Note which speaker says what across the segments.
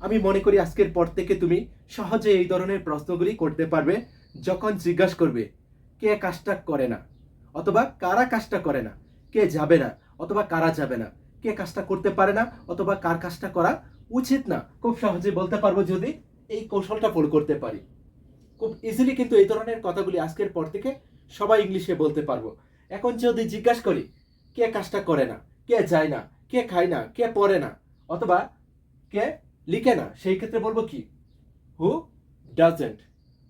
Speaker 1: আমি মনে করি আজকের পর থেকে তুমি সহজে এই ধরনের প্রশ্নগুলি করতে পারবে যখন জিজ্ঞাসা করবে, কে কাজটা করে না? অথবা কারা কাজটা করে না? কে যাবে না? অথবা কারা যাবে না? কে কাজটা করতে পারে না? অথবা কার কাজটা করা উচিত না? খুব সহজে বলতে পারব যদি এই কৌশলটা ফলো করতে পারি। খুব ইজিলি কিন্তু এই ধরনের কথাগুলি আজকের পর থেকে সবাই ইংলিশে বলতে পারব। এখন যদি জিজ্ঞাসা করি, কে কাজটা করে না? কে যায় না? কে খায় না? কে পড়ে না? অথবা কে লিখে না, সেই ক্ষেত্রে বলব কি? Who doesn't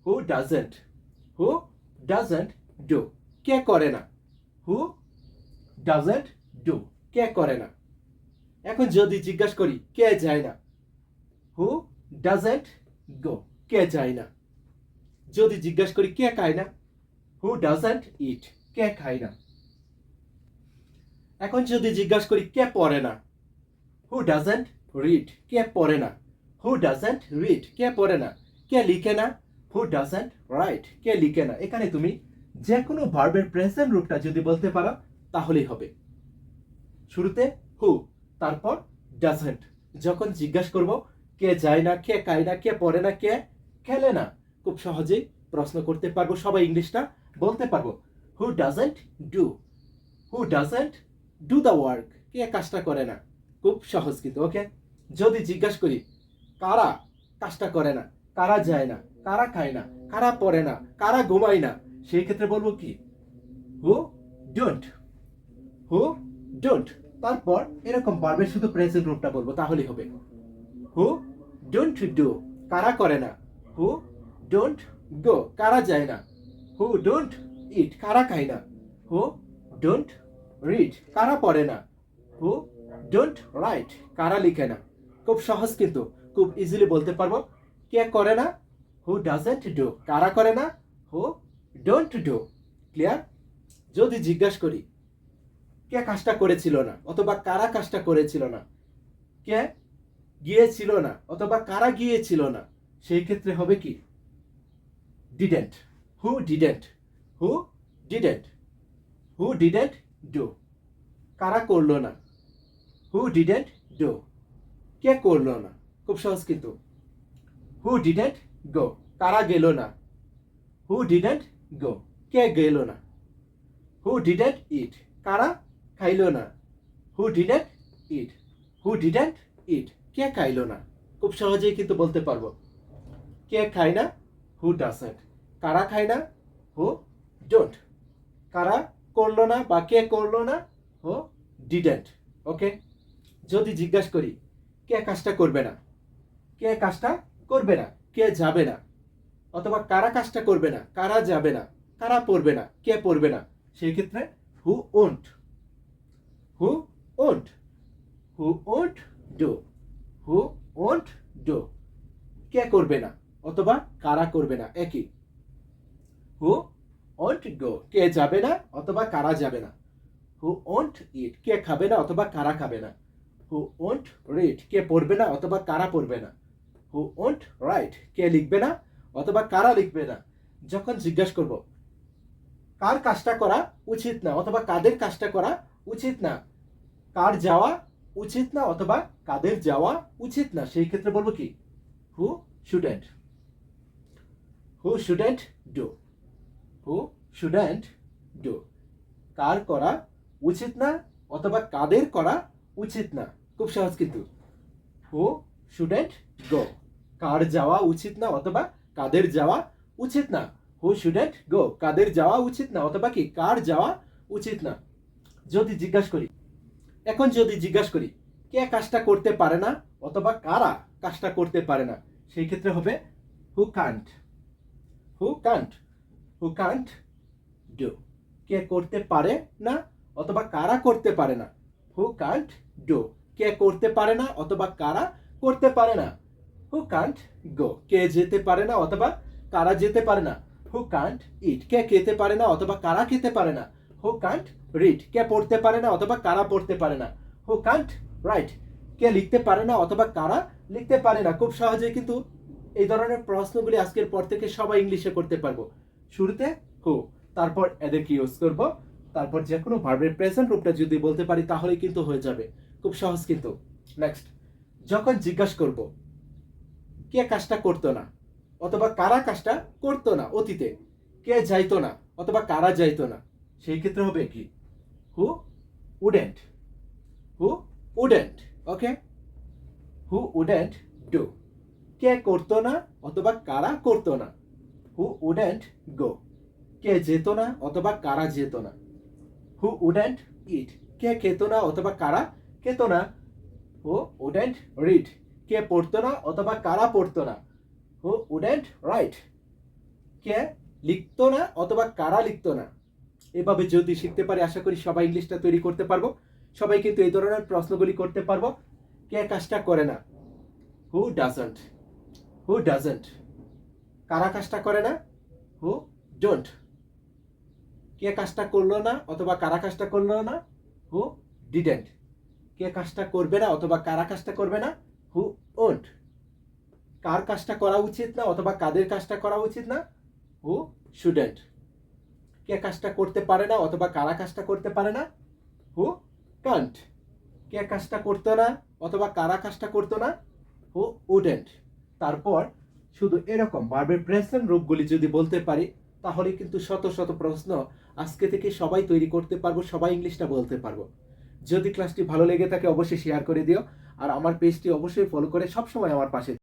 Speaker 1: who doesn't who doesn't do কে করে না? হু ডাজেন্ট ডু কে করে না? এখন যদি জিজ্ঞাসা করি, কে যায় না? হু ডাজেন্ট গো কে যায় না? যদি জিজ্ঞাসা করি, কে খায় না? হু ডাজেন্ট ইট কে খায় না? এখন যদি জিজ্ঞাসা করি, কে পড়ে না? হু ডাজেন্ট রিড কে পড়ে না? হু ডাজেন্ট রিড কে পড়ে না? কে লিখে না? হু ডাজেন্ট রাইট কে লিখে না? এখানে তুমি যে কোনো ভার্বের প্রেজেন্ট রূপটা যদি বলতে পারো, তাহলেই হবে। শুরুতে হু তারপর ডাজেন্ট যখন জিজ্ঞাসা করব, কে যায় না, কে খায় না, কে পড়ে না, কে খেলে না? খুব সহজেই প্রশ্ন করতে পারব সবাই ইংলিশটা, বলতে পারব। Who doesn't do who doesn't do the work কে কাজটা করে না? খুব সহজ কিন্তু ওকে যদি জিজ্ঞাসা করি, কারা কাজটা করে না? কারা যায় না? কারা খায় না? কারা পড়ে না? কারা ঘুমায় না? সেই ক্ষেত্রে বলব কি? হু ডোন্ট হু ডোন্ট তারপর এরকম পারবে, শুধু প্রেজেন্ট রূপটা বলব, তাহলেই হবে। হু ডোন্ট ডু কারা করে না? হু ডোন্ট গো কারা যায় না? হু ডোন্ট ইট কারা খায় না? হু ডোন্ট রিড কারা পড়ে না? হু ডোন্ট রাইট কারা লিখে না? খুব সহজ কিন্তু, খুব ইজিলি বলতে পারব। কে করে না? হু ডাজেন্ট ডু কারা করে না? হু ডোন্ট ডু ক্লিয়ার যদি জিজ্ঞাসা করি, কে কাজটা করেছিল না? অথবা কারা কাজটা করেছিল না? কে গিয়েছিল না? অথবা কারা গিয়েছিল না? সেই ক্ষেত্রে হবে কি? Didn't who didn't who didn't who didn't do কারা করল না? হু ডিডেন্ট ডু কে করল না? খুব সহজ কিন্তু। হু ডিডেন্ট গো কারা গেল না? হু ডিডেন্ট গো কে গেল না? হু ডিডেন্ট ইট কারা খাইলো না? হু ডিডেন্ট ইট হু ডিডেন্ট ইট কে খাইলো না? খুব সহজেই কিন্তু বলতে পারব। কে খায় না? হু ডাসেন্ট কারা খায় না? হু ডোন্ট কারা করল না বা কে করল না? হু ডিডেন্ট ওকে যদি জিজ্ঞাসা করি কে কাজটা করবে না? কে কাজটা করবে না? কে যাবে না? অথবা কারা কাজটা করবে না? কারা যাবে না? কারা পড়বে না? কে পড়বে না? সেই ক্ষেত্রে who won't who won't who won't do who won't do কে করবে না? অথবা কারা করবে না? একই। হু ওন্ট গো কে যাবে না? অথবা কারা যাবে না? হু ওন্ট ইট কে খাবে না? অথবা কারা খাবে না? হু ওন্ট রিড কে পড়বে না, অথবা কারা পড়বে না। হু ওন্ট রাইট কে লিখবে না, অথবা কারা লিখবে না। যখন জিজ্ঞাসা করব, কার কাজটা করা উচিত না, অথবা কাদের কাজটা করা উচিত না, কার যাওয়া উচিত না, অথবা কাদের যাওয়া উচিত না, সেই ক্ষেত্রে বলব কি? Who shouldn't who shouldn't do who shouldn't do কার করা উচিত না, অথবা কাদের করা উচিত না? খুব সহজ কিন্তু। হু শুডেন্ট গো কার যাওয়া উচিত না অথবা কাদের যাওয়া উচিত না? হু শুডেন্ট গো কাদের যাওয়া উচিত না অথবা কি? কার যাওয়া উচিত না? যদি জিজ্ঞাসা করি, এখন যদি জিজ্ঞাসা করি, কে কাজটা করতে পারে না অথবা কারা কাজটা করতে পারে না? সেই ক্ষেত্রে হবে who can't who can't who can't do কে করতে পারে না অথবা কারা করতে পারে না? হু কান্ট ডু কে করতে পারে না অথবা কারা করতে পারে না? হু কান্ট গো কে যেতে পারে না অথবা কারা যেতে পারে না? হু কান্ট ইট কে খেতে পারে না অথবা কারা খেতে পারে না? হু কান্ট রিড কে পড়তে পারে না অথবা কারা পড়তে পারে না? হু কান্ট রাইট কে লিখতে পারে না অথবা কারা লিখতে পারে না? খুব সহজে কিন্তু এই ধরনের প্রশ্নগুলি আজকের পর থেকে সবাই ইংলিশে করতে পারব। শুরুতে হু তারপর এদেরকে ইউজ করব? তারপর যে কোনো ভার্বের প্রেজেন্ট রূপটা যদি বলতে পারি তাহলে কিন্তু হয়ে যাবে। খুব সহজ কিন্তু নেক্সট যখন জিজ্ঞাসা করব, কে কাজটা করতো না, অথবা কারা কাজটা করতো না অতীতে, কে যাইতো না, অথবা কারা যাইতো না, সেই ক্ষেত্রে হবে কি? Who wouldn't who wouldn't okay who wouldn't do কে করতো না, অথবা কারা করতো না? হু উডেন্ট গো কে যেত না, অথবা কারা যেত না? হু উডেন্ট ইট কে খেত না, অথবা কারা খেত না? হু উডেন্ট রিড কে পড়তো না অথবা কারা পড়তো না? হু উডেন্ট রাইট কে লিখতো না অথবা কারা লিখতো না? এভাবে যদি শিখতে পারি, আশা করি সবাই ইংলিশটা তৈরি করতে পারব। সবাই কিন্তু এই ধরনের প্রশ্নগুলি করতে পারব। কে কাজটা করে না? হু ডাজন্ট হু ডাজন্ট কারা কাজটা করে না? হু ডোন্ট কে কাজটা করল না অথবা কারা কাজটা করল না? হু ডিডেন্ট কে কাজটা করবে না অথবা কারা কাজটা করবে না? হু ওন্ট কার কাজটা করা উচিত না অথবা কাদের কাজটা করা উচিত না? হু শুডেন্ট কে কাজটা করতে পারে না অথবা কারা কাজটা করতে পারে না? হু কান্ট কে কাজটা করতো না অথবা কারা কাজটা করতো না? হু উডেন্ট তারপর শুধু এরকম ভার্বের প্রেজেন্ট রূপগুলি যদি বলতে পারি, তাহলে কিন্তু শত শত প্রশ্ন আজকে থেকে সবাই তৈরি করতে পারব, সবাই ইংলিশটা বলতে পারব। যদি ক্লাসটি ভালো লেগে থাকে, অবশ্যই শেয়ার করে দিও। আর আমার পেজটি অবশ্যই ফলো করে সবসময় আমার পাশে